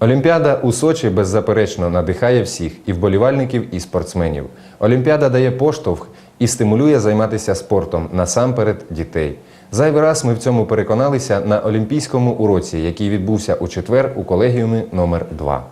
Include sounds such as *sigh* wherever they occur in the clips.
Олімпіада у Сочі беззаперечно надихає всіх і вболівальників, і спортсменів. Олімпіада дає поштовх і стимулює займатися спортом насамперед дітей. Зайвий раз ми в цьому переконалися на олімпійському уроці, який відбувся у четвер у колегіумі номер 2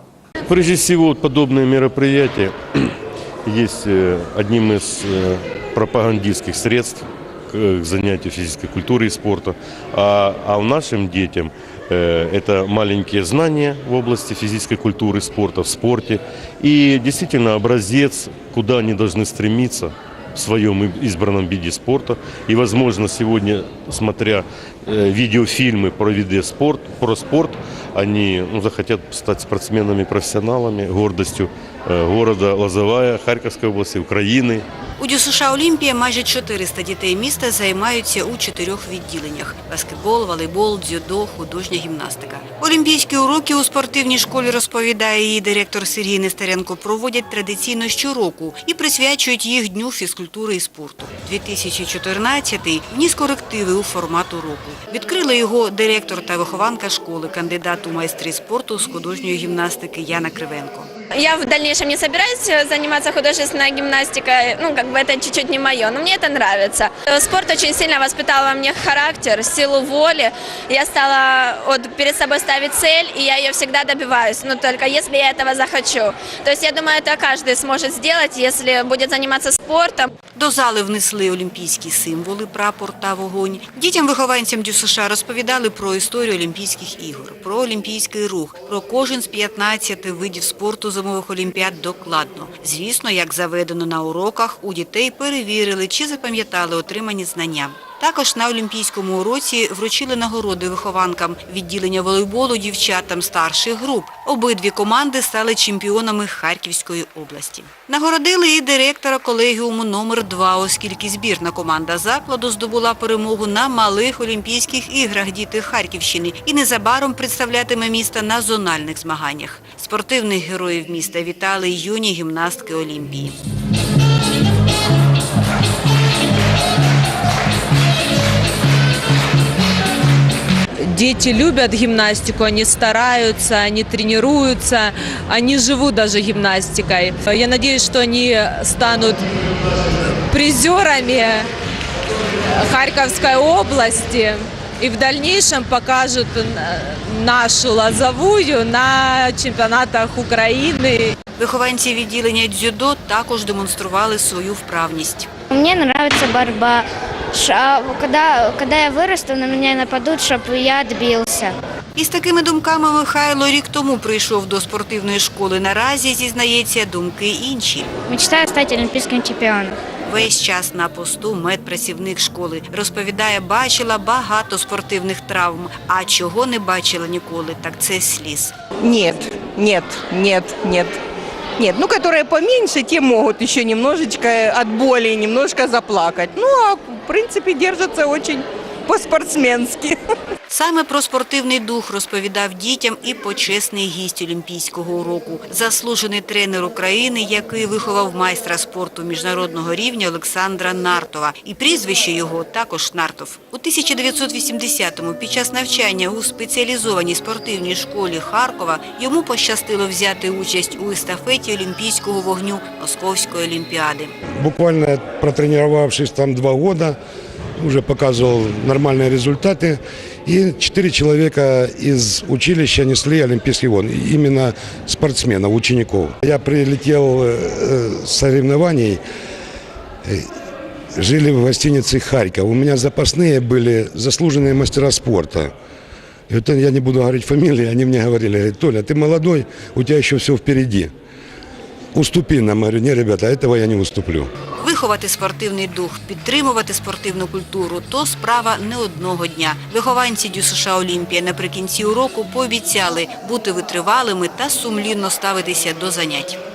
Прежде всего, вот подобные мероприятия *clears throat* есть э, одним из э, пропагандистских средств к э, занятию физической культурой и спорта. А, а у нашим детям э, это маленькие знания в области физической культуры, спорта, в спорте. И действительно образец, куда они должны стремиться в своем и- избранном виде спорта. И, возможно, сегодня, смотря э, видеофильмы про виды спорт, про спорт, они ну, захотят стать спортсменами-профессионалами, гордостью э, города Лозовая, Харьковской области, Украины. У ДЮСШ Олімпія майже 400 дітей міста займаються у чотирьох відділеннях – баскетбол, волейбол, дзюдо, художня гімнастика. Олімпійські уроки у спортивній школі, розповідає її директор Сергій Нестеренко, проводять традиційно щороку і присвячують їх Дню фізкультури і спорту. 2014-й вніс корективи у формату року. Відкрила його директор та вихованка школи, кандидат у майстри спорту з художньої гімнастики Яна Кривенко. Я в дальнейшем не собираюсь э, заниматься художественной гимнастикой, ну, как бы это чуть-чуть не мое, но мне это нравится. Э, Спорт очень сильно воспитал во мне характер, силу воли. Я стала вот перед собой ставить цель, и я ее всегда добиваюсь, но только если я этого захочу. То есть я думаю, это каждый сможет сделать, если будет заниматься спортом. До зали внесли олімпійські символи, прапор та вогонь. Дітям-вихованцям ДЮСШ розповідали про історію Олімпійських ігор, про олімпійський рух, про кожен з 15 видів спорту зимових олімпіад докладно. Звісно, як заведено на уроках, у дітей перевірили, чи запам'ятали отримані знання. Також на Олімпійському уроці вручили нагороди вихованкам відділення волейболу дівчатам старших груп. Обидві команди стали чемпіонами Харківської області. Нагородили і директора колегіуму номер 2 оскільки збірна команда закладу здобула перемогу на малих Олімпійських іграх діти Харківщини і незабаром представлятиме місто на зональних змаганнях. Спортивних героїв міста вітали юні гімнастки Олімпії. Дети любят гимнастику, они стараются, они тренируются, они живут даже гимнастикой. Я надеюсь, что они станут призерами Харьковской области и в дальнейшем покажут н- нашу лозовую на чемпионатах Украины. Вихованці відділення дзюдо також демонстрували свою вправність. Мне нравится борьба. Ш- а Когда, когда я вырасту, на меня нападут, чтобы я отбился. Із такими думками Михайло рік тому прийшов до спортивної школи. Наразі, зізнається, думки інші. Мечтаю стать олимпийским чемпионом. Весь час на посту медпрацівник школи. Розповідає, бачила багато спортивних травм, а чого не бачила ніколи, так це сліз. Нет, нет, нет, нет. Нет, ну, которые поменьше, те могут еще немножечко от боли, немножко заплакать. Ну, а в принципе держатся очень по-спортсменски. Саме про спортивний дух розповідав дітям і почесний гість Олімпійського уроку, заслужений тренер України, який виховав майстра спорту міжнародного рівня Олександра Нартова. І прізвище його також Нартов. У 1980-му під час навчання у спеціалізованій спортивній школі Харкова йому пощастило взяти участь у естафеті Олімпійського вогню Московської олімпіади. Буквально протренировавшись там два года, уже показывал нормальные результаты. И четыре человека из училища несли Олимпийский вон, именно спортсменов, учеников. Я прилетел э, с соревнований, э, жили в гостинице «Харьков». У меня запасные были заслуженные мастера спорта. И вот я не буду говорить фамилии, они мне говорили, Толя, ты молодой, у тебя еще все впереди. Уступи нам. Я говорю, не, ребята, этого я не уступлю. Виховати спортивний дух, підтримувати спортивну культуру – то справа не одного дня. Вихованці ДЮСШ Олімпія наприкінці уроку пообіцяли бути витривалими та сумлінно ставитися до занять.